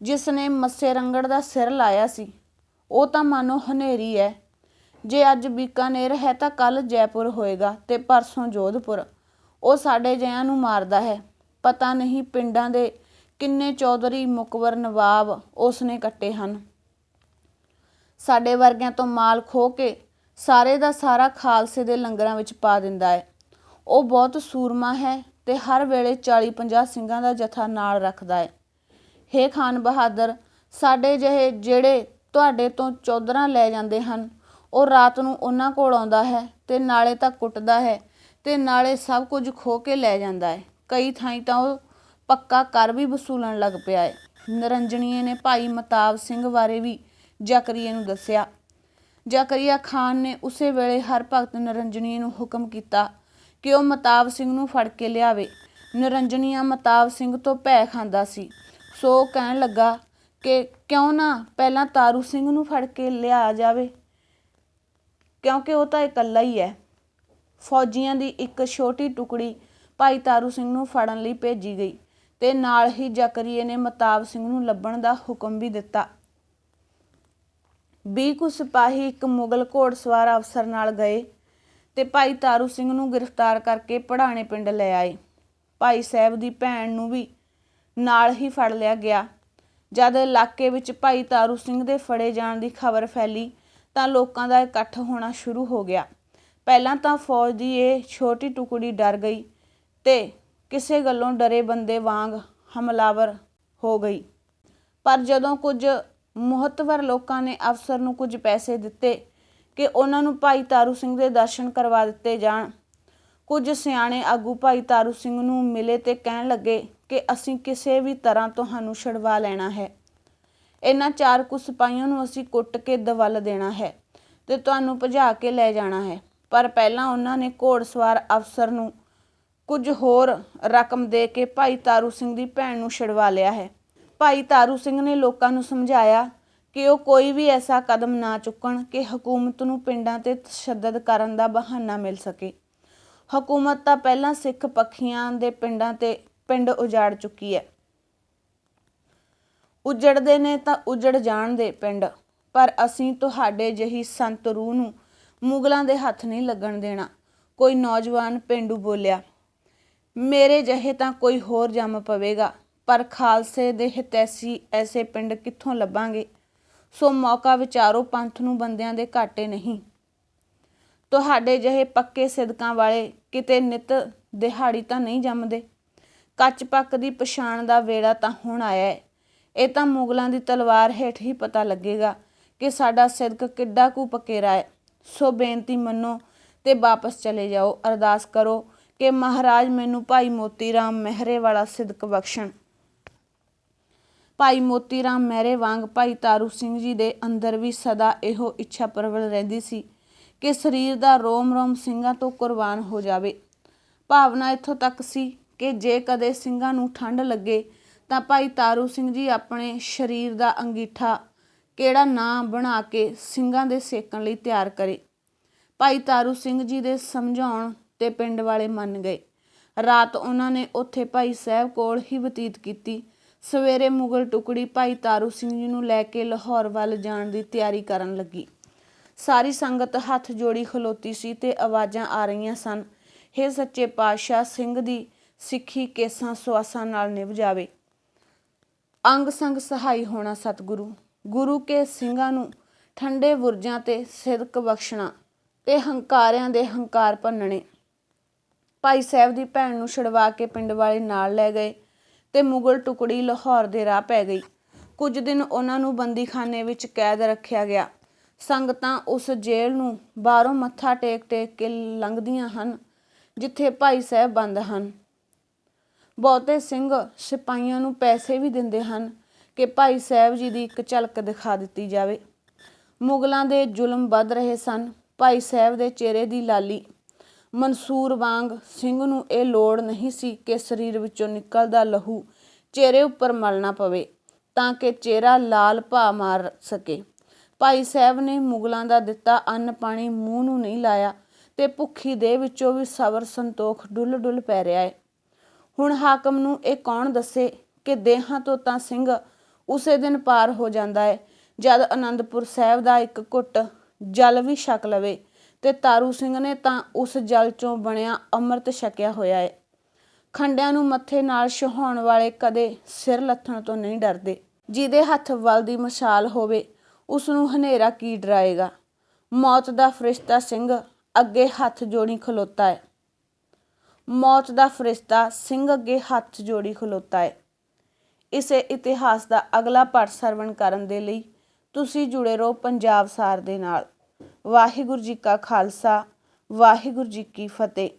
ਜਿਸ ਨੇ ਮੱਸੇ ਰੰਗੜ ਦਾ ਸਿਰ ਲਾਇਆ ਸੀ, ਉਹ ਤਾਂ ਮਾਨੋ ਹਨੇਰੀ ਹੈ। ਜੇ ਅੱਜ ਬੀਕਾਨੇਰ ਹੈ ਤਾਂ ਕੱਲ ਜੈਪੁਰ ਹੋਏਗਾ ਤੇ ਪਰਸੋਂ ਜੋਧਪੁਰ। ਉਹ ਸਾਡੇ ਜਿਆਂ ਨੂੰ ਮਾਰਦਾ ਹੈ। ਪਤਾ ਨਹੀਂ ਪਿੰਡਾਂ ਦੇ ਕਿੰਨੇ ਚੌਧਰੀ ਮੁਕਬਰ ਨਵਾਬ ਉਸ ਨੇ ਕੱਟੇ ਹਨ। ਸਾਡੇ ਵਰਗਿਆਂ ਤੋਂ ਮਾਲ ਖੋ ਕੇ ਸਾਰੇ ਦਾ ਸਾਰਾ ਖਾਲਸੇ ਦੇ ਲੰਗਰਾਂ ਵਿੱਚ ਪਾ ਦਿੰਦਾ ਹੈ। ਉਹ ਬਹੁਤ ਸੂਰਮਾ ਹੈ ਤੇ ਹਰ ਵੇਲੇ 40-50 ਸਿੰਘਾਂ ਦਾ ਜਥਾ ਨਾਲ ਰੱਖਦਾ ਹੈ। ਹੇ ਖਾਨ ਬਹਾਦਰ, ਸਾਡੇ ਜਿਹੇ ਜਿਹੜੇ ਤੁਹਾਡੇ ਤੋਂ ਚੌਧਰਾਂ ਲੈ ਜਾਂਦੇ ਹਨ, ਉਹ ਰਾਤ ਨੂੰ ਉਹਨਾਂ ਕੋਲ ਆਉਂਦਾ ਹੈ ਤੇ ਨਾਲੇ ਤਾਂ ਕੁੱਟਦਾ ਹੈ। ਤੇ ਨਾਲੇ ਸਭ ਕੁਝ ਖੋ ਕੇ ਲੈ ਜਾਂਦਾ ਹੈ। ਕਈ ਥਾਈਂ ਤਾਂ ਉਹ ਪੱਕਾ ਕਰ ਵੀ ਵਸੂਲਣ ਲੱਗ ਪਿਆ ਹੈ। ਨਿਰੰਜਣੀਏ ਨੇ ਭਾਈ ਮਤਾਬ ਸਿੰਘ ਬਾਰੇ ਵੀ ਜ਼ਕਰੀਆ ਨੂੰ ਦੱਸਿਆ। ਜ਼ਕਰੀਆ ਖਾਨ ਨੇ ਉਸੇ ਵੇਲੇ ਹਰ ਭਗਤ ਨਿਰੰਜਣੀਏ ਨੂੰ ਹੁਕਮ ਕੀਤਾ ਕਿ ਉਹ ਮਤਾਬ ਸਿੰਘ ਨੂੰ ਫੜ ਕੇ ਲਿਆਵੇ। ਨਿਰੰਜਨੀਆ ਮਤਾਬ ਸਿੰਘ ਤੋਂ ਭੈ ਖਾਂਦਾ ਸੀ। ਸੋ ਕਹਿਣ ਲੱਗਾ ਕਿ ਕਿਉਂ ਨਾ ਪਹਿਲਾਂ ਤਾਰੂ ਸਿੰਘ ਨੂੰ ਫੜ ਕੇ ਲਿਆ ਜਾਵੇ। ਕਿਉਂਕਿ ਉਹ ਤਾਂ ਇਕੱਲਾ ਹੀ ਹੈ। ਫੌਜੀਆਂ ਦੀ ਇੱਕ ਛੋਟੀ ਟੁਕੜੀ ਭਾਈ ਤਾਰੂ ਸਿੰਘ ਨੂੰ ਫੜਨ ਲਈ ਭੇਜੀ ਗਈ ਤੇ ਨਾਲ ਹੀ ਜ਼ਕਰੀਏ ਨੇ ਮਤਾਬ ਸਿੰਘ ਨੂੰ ਲੱਭਣ ਦਾ ਹੁਕਮ ਵੀ ਦਿੱਤਾ। ਵੀਹ ਕੁ ਸਿਪਾਹੀ ਇੱਕ ਮੁਗਲ ਘੋੜਸਵਾਰ ਅਫਸਰ ਨਾਲ ਗਏ ਤੇ ਭਾਈ ਤਾਰੂ ਸਿੰਘ ਨੂੰ ਗ੍ਰਿਫਤਾਰ ਕਰਕੇ ਪੜਾਣੇ ਪਿੰਡ ਲੈ ਆਏ। ਭਾਈ ਸਾਹਿਬ ਦੀ ਭੈਣ ਨੂੰ ਵੀ ਨਾਲ ਹੀ ਫੜ ਲਿਆ ਗਿਆ। ਜਦ ਇਲਾਕੇ ਵਿੱਚ ਭਾਈ ਤਾਰੂ ਸਿੰਘ ਦੇ ਫੜੇ ਜਾਣ ਦੀ ਖਬਰ ਫੈਲੀ ਤਾਂ ਲੋਕਾਂ ਦਾ ਇਕੱਠ ਹੋਣਾ ਸ਼ੁਰੂ ਹੋ ਗਿਆ। ਪਹਿਲਾਂ ਤਾਂ ਫੌਜ ਦੀ ਇਹ ਛੋਟੀ ਟੁਕੜੀ ਡਰ ਗਈ ਅਤੇ ਕਿਸੇ ਗੱਲੋਂ ਡਰੇ ਬੰਦੇ ਵਾਂਗ ਹਮਲਾਵਰ ਹੋ ਗਈ। ਪਰ ਜਦੋਂ ਕੁਝ ਮੁਹੱਤਵਰ ਲੋਕਾਂ ਨੇ ਅਫਸਰ ਨੂੰ ਕੁਝ ਪੈਸੇ ਦਿੱਤੇ ਕਿ ਉਹਨਾਂ ਨੂੰ ਭਾਈ ਤਾਰੂ ਸਿੰਘ ਦੇ ਦਰਸ਼ਨ ਕਰਵਾ ਦਿੱਤੇ ਜਾਣ, ਕੁਝ ਸਿਆਣੇ ਆਗੂ ਭਾਈ ਤਾਰੂ ਸਿੰਘ ਨੂੰ ਮਿਲੇ ਤੇ ਕਹਿਣ ਲੱਗੇ ਕਿ ਅਸੀਂ ਕਿਸੇ ਵੀ ਤਰ੍ਹਾਂ ਤੁਹਾਨੂੰ ਛਡਵਾ ਲੈਣਾ ਹੈ। ਇਹਨਾਂ ਚਾਰ ਕੁ ਸਿਪਾਹੀਆਂ ਨੂੰ ਅਸੀਂ ਕੁੱਟ ਕੇ ਦਵਲ ਦੇਣਾ ਹੈ ਤੇ ਤੁਹਾਨੂੰ ਭਜਾ ਕੇ ਲੈ ਜਾਣਾ ਹੈ। ਪਰ ਪਹਿਲਾਂ ਉਹਨਾਂ ਨੇ ਘੋੜਸਵਾਰ ਅਫਸਰ ਨੂੰ ਕੁਝ ਹੋਰ ਰਕਮ ਦੇ ਕੇ ਭਾਈ ਤਾਰੂ ਸਿੰਘ ਦੀ ਭੈਣ ਨੂੰ ਛਡਵਾ ਲਿਆ ਹੈ। ਭਾਈ ਤਾਰੂ ਸਿੰਘ ਨੇ ਲੋਕਾਂ ਨੂੰ ਸਮਝਾਇਆ ਕਿ ਉਹ ਕੋਈ ਵੀ ਐਸਾ ਕਦਮ ਨਾ ਚੁੱਕਣ ਕਿ ਹਕੂਮਤ ਨੂੰ ਪਿੰਡਾਂ ਤੇ ਤਸ਼ੱਦਦ ਕਰਨ ਦਾ ਬਹਾਨਾ ਮਿਲ ਸਕੇ। ਹਕੂਮਤ ਤਾਂ ਪਹਿਲਾਂ ਸਿੱਖ ਪੱਖੀਆਂ ਦੇ ਪਿੰਡਾਂ ਤੇ ਪਿੰਡ ਉਜਾੜ ਚੁੱਕੀ ਹੈ। ਉਜੜਦੇ ਨੇ ਤਾਂ ਉਜੜ ਜਾਣ ਦੇ ਪਿੰਡ, ਪਰ ਅਸੀਂ ਤੁਹਾਡੇ ਜਹੀ ਸੰਤ ਰੂਹ ਨੂੰ ਮੁਗਲਾਂ ਦੇ ਹੱਥ ਨਹੀਂ ਲੱਗਣ ਦੇਣਾ। ਕੋਈ ਨੌਜਵਾਨ ਪਿੰਡੂ ਬੋਲਿਆ, ਮੇਰੇ ਜਹੇ ਤਾਂ ਕੋਈ ਹੋਰ ਜੰਮ ਪਵੇਗਾ, ਪਰ ਖਾਲਸੇ ਦੇ ਹਿਤੈਸੀ ਐਸੇ ਪਿੰਡ ਕਿੱਥੋਂ ਲੱਭਾਂਗੇ? ਸੋ ਮੌਕਾ ਵਿਚਾਰੋ ਪੰਥ ਨੂੰ ਬੰਦਿਆਂ ਦੇ ਘਾਟੇ ਨਹੀਂ। ਤੁਹਾਡੇ ਜਿਹੇ ਪੱਕੇ ਸਿਦਕਾਂ ਵਾਲੇ ਕਿਤੇ ਨਿਤ ਦਿਹਾੜੀ ਤਾਂ ਨਹੀਂ ਜੰਮਦੇ। ਕੱਚ ਪੱਕ ਦੀ ਪਛਾਣ ਦਾ ਵੇੜਾ ਤਾਂ ਹੁਣ ਆਇਆ ਹੈ ਇਹ ਤਾਂ ਮੁਗਲਾਂ ਦੀ ਤਲਵਾਰ ਹੇਠ ਹੀ ਪਤਾ ਲੱਗੇਗਾ ਕਿ ਸਾਡਾ ਸਿਦਕ ਕਿੱਡਾ ਕੁ ਪਕੇਰਾ ਹੈ ਸੋ ਬੇਨਤੀ ਮੰਨੋ ਤੇ ਵਾਪਸ ਚਲੇ ਜਾਓ। ਅਰਦਾਸ ਕਰੋ ਕਿ ਮਹਾਰਾਜ ਮੈਨੂੰ ਭਾਈ ਮੋਤੀ ਰਾਮ ਮਹਿਰੇ ਵਾਲਾ ਸਿਦਕ ਬਖਸ਼ਣ। ਭਾਈ ਮੋਤੀ ਰਾਮ ਮਹਿਰੇ ਵਾਂਗ ਭਾਈ ਤਾਰੂ ਸਿੰਘ ਜੀ ਦੇ ਅੰਦਰ ਵੀ ਸਦਾ ਇਹੋ ਇੱਛਾ ਪ੍ਰਬਲ ਰਹਿੰਦੀ ਸੀ ਕਿ ਸਰੀਰ ਦਾ ਰੋਮ ਰੋਮ ਸਿੰਘਾਂ ਤੋਂ ਕੁਰਬਾਨ ਹੋ ਜਾਵੇ। ਭਾਵਨਾ ਇੱਥੋਂ ਤੱਕ ਸੀ ਕਿ ਜੇ ਕਦੇ ਸਿੰਘਾਂ ਨੂੰ ਠੰਡ ਲੱਗੇ ਤਾਂ ਭਾਈ ਤਾਰੂ ਸਿੰਘ ਜੀ ਆਪਣੇ ਸਰੀਰ ਦਾ ਅੰਗੀਠਾ ਕਿਹੜਾ ਨਾਂ ਬਣਾ ਕੇ ਸਿੰਘਾਂ ਦੇ ਸੇਕਣ ਲਈ ਤਿਆਰ ਕਰੇ। ਭਾਈ ਤਾਰੂ ਸਿੰਘ ਜੀ ਦੇ ਸਮਝਾਉਣ ਤੇ ਪਿੰਡ ਵਾਲੇ ਮੰਨ ਗਏ। ਰਾਤ ਉਹਨਾਂ ਨੇ ਉੱਥੇ ਭਾਈ ਸਾਹਿਬ ਕੋਲ ਹੀ ਬਤੀਤ ਕੀਤੀ। ਸਵੇਰੇ ਮੁਗਲ ਟੁਕੜੀ ਭਾਈ ਤਾਰੂ ਸਿੰਘ ਜੀ ਨੂੰ ਲੈ ਕੇ ਲਾਹੌਰ ਵੱਲ ਜਾਣ ਦੀ ਤਿਆਰੀ ਕਰਨ ਲੱਗੀ। ਸਾਰੀ ਸੰਗਤ ਹੱਥ ਜੋੜੀ ਖਲੋਤੀ ਸੀ ਤੇ ਆਵਾਜ਼ਾਂ ਆ ਰਹੀਆਂ ਸਨ, ਹੇ ਸੱਚੇ ਪਾਤਸ਼ਾਹ, ਸਿੰਘ ਦੀ ਸਿੱਖੀ ਕੇਸਾਂ ਸੁਆਸਾਂ ਨਾਲ ਨਿਭ ਜਾਵੇ। ਅੰਗ ਸੰਗ ਸਹਾਈ ਹੋਣਾ ਸਤਿਗੁਰੂ। ਗੁਰੂ ਕੇ ਸਿੰਘਾਂ ਨੂੰ ਠੰਡੇ ਬੁਰਜਾਂ ਤੇ ਸਿਦਕ ਬਖਸ਼ਣਾ ਤੇ ਹੰਕਾਰਿਆਂ ਦੇ ਹੰਕਾਰ ਭੰਨਣੇ। ਭਾਈ ਸਾਹਿਬ ਦੀ ਭੈਣ ਨੂੰ ਛਡਵਾ ਕੇ ਪਿੰਡ ਵਾਲੇ ਨਾਲ ਲੈ ਗਏ ਤੇ ਮੁਗਲ ਟੁਕੜੀ ਲਾਹੌਰ ਦੇ ਰਾਹ ਪੈ ਗਈ। ਕੁਝ ਦਿਨ ਉਹਨਾਂ ਨੂੰ ਬੰਦੀਖਾਨੇ ਵਿੱਚ ਕੈਦ ਰੱਖਿਆ ਗਿਆ। ਸੰਗਤਾਂ ਉਸ ਜੇਲ੍ਹ ਨੂੰ ਬਾਹਰੋਂ ਮੱਥਾ ਟੇਕ ਟੇਕ ਕੇ ਲੰਘਦੀਆਂ ਹਨ, ਜਿੱਥੇ ਭਾਈ ਸਾਹਿਬ ਬੰਦ ਹਨ। ਬਹੁਤੇ ਸਿੰਘ ਸਿਪਾਹੀਆਂ ਨੂੰ ਪੈਸੇ ਵੀ ਦਿੰਦੇ ਹਨ ਕਿ ਭਾਈ ਸਾਹਿਬ ਜੀ ਦੀ ਇੱਕ ਝਲਕ ਦਿਖਾ ਦਿੱਤੀ ਜਾਵੇ। ਮੁਗਲਾਂ ਦੇ ਜ਼ੁਲਮ ਵੱਧ ਰਹੇ ਸਨ। ਭਾਈ ਸਾਹਿਬ ਦੇ ਚਿਹਰੇ ਦੀ ਲਾਲੀ। ਮਨਸੂਰ ਵਾਂਗ ਸਿੰਘ ਨੂੰ ਇਹ ਲੋੜ ਨਹੀਂ ਸੀ ਕਿ ਸਰੀਰ ਵਿੱਚੋਂ ਨਿਕਲਦਾ ਲਹੂ ਚਿਹਰੇ ਉੱਪਰ ਮਲਣਾ ਪਵੇ, ਤਾਂ ਕਿ ਚਿਹਰਾ ਲਾਲ ਭਾ ਮਾਰ ਸਕੇ। ਭਾਈ ਸਾਹਿਬ ਨੇ ਮੁਗਲਾਂ ਦਾ ਦਿੱਤਾ ਅੰਨ ਪਾਣੀ ਮੂੰਹ ਨੂੰ ਨਹੀਂ ਲਾਇਆ ਤੇ ਭੁੱਖੀ ਦੇ ਵਿੱਚੋਂ ਵੀ ਸਬਰ ਸੰਤੋਖ ਡੁੱਲ ਡੁੱਲ ਪੈ ਰਿਹਾ ਹੈ। ਹੁਣ ਹਾਕਮ ਨੂੰ ਇਹ ਕੌਣ ਦੱਸੇ ਕਿ ਦੇਹਾਂ ਤੋਂ ਤਾਂ ਸਿੰਘ ਉਸੇ ਦਿਨ ਪਾਰ ਹੋ ਜਾਂਦਾ ਹੈ ਜਦ ਅਨੰਦਪੁਰ ਸਾਹਿਬ ਦਾ ਇੱਕ ਘੁੱਟ ਜਲ ਵੀ ਛਕ ਲਵੇ ਤੇ ਤਾਰੂ ਸਿੰਘ ਨੇ ਤਾਂ ਉਸ ਜਲ ਚੋਂ ਬਣਿਆ ਅੰਮ੍ਰਿਤ ਛਕਿਆ ਹੋਇਆ ਹੈ ਖੰਡਿਆਂ ਨੂੰ ਮੱਥੇ ਨਾਲ ਛਹਾਉਣ ਵਾਲੇ ਕਦੇ ਸਿਰ ਲੱਥਣ ਤੋਂ ਨਹੀਂ ਡਰਦੇ। ਜਿਹਦੇ ਹੱਥ ਵੱਲ ਦੀ ਮਸ਼ਾਲ ਹੋਵੇ, ਉਸ ਨੂੰ ਹਨੇਰਾ ਕੀ ਡਰਾਏਗਾ। ਮੌਤ ਦਾ ਫਰਿਸ਼ਤਾ ਸਿੰਘ ਅੱਗੇ ਹੱਥ ਜੋੜੀ ਖਲੋਤਾ ਹੈ ਮੌਤ ਦਾ ਫਰਿਸ਼ਤਾ ਸਿੰਘ ਅੱਗੇ ਹੱਥ ਜੋੜੀ ਖਲੋਤਾ ਹੈ ਇਸੇ ਇਤਿਹਾਸ ਦਾ ਅਗਲਾ ਪਾਠ ਸਰਵਣ ਕਰਨ ਦੇ ਲਈ ਤੁਸੀਂ ਜੁੜੇ ਰਹੋ ਪੰਜਾਬ ਸਾਰ ਦੇ ਨਾਲ। ਵਾਹਿਗੁਰੂ ਜੀ ਕਾ ਖਾਲਸਾ, ਵਾਹਿਗੁਰੂ ਜੀ ਕੀ ਫਤਿਹ।